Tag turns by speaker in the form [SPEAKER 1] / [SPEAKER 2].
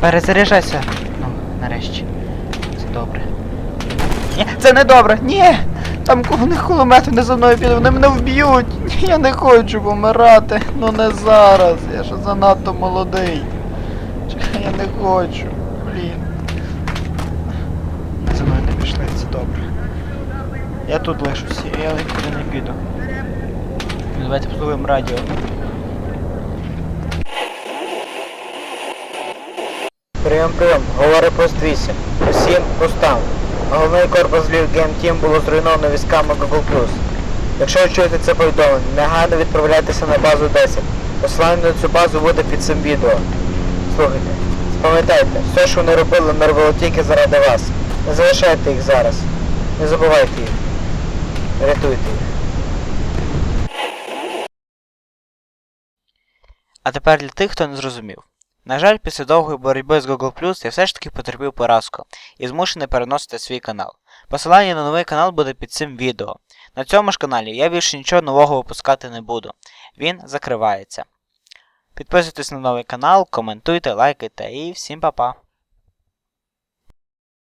[SPEAKER 1] Перезаряджайся. Ну, нарешті. Це добре. Ні, це не добре! Ні! Там у них кулемети не за мною підуть, вони мене вб'ють! Ні, я не хочу помирати. Ну не зараз. Я ж занадто молодий. Чекай, я не хочу. Блін. За мною не пішли, це добре. Я тут лишуся, я нікуди не піду. Давайте послухаємо радіо.
[SPEAKER 2] Прийом, прийом, говори пост 8. Усім постам. Головний корпус Львів Гейм Тім було зруйновано військами Google+. Якщо ви чуєте це повідомлення, негайно відправляйтеся на базу 10. Посилання на цю базу буде під цим відео. Слухайте, запам'ятайте, все, що вони робили, ми робили тільки заради вас. Не залишайте їх зараз. Не забувайте їх. Рятуйте їх.
[SPEAKER 1] А тепер для тих, хто не зрозумів. На жаль, після довгої боротьби з Google я все ж таки потерпів поразку і змушений переносити свій канал. Посилання на новий канал буде під цим відео. На цьому ж каналі я більше нічого нового випускати не буду. Він закривається. Підписуйтесь на новий канал, коментуйте, лайкайте і всім па-па.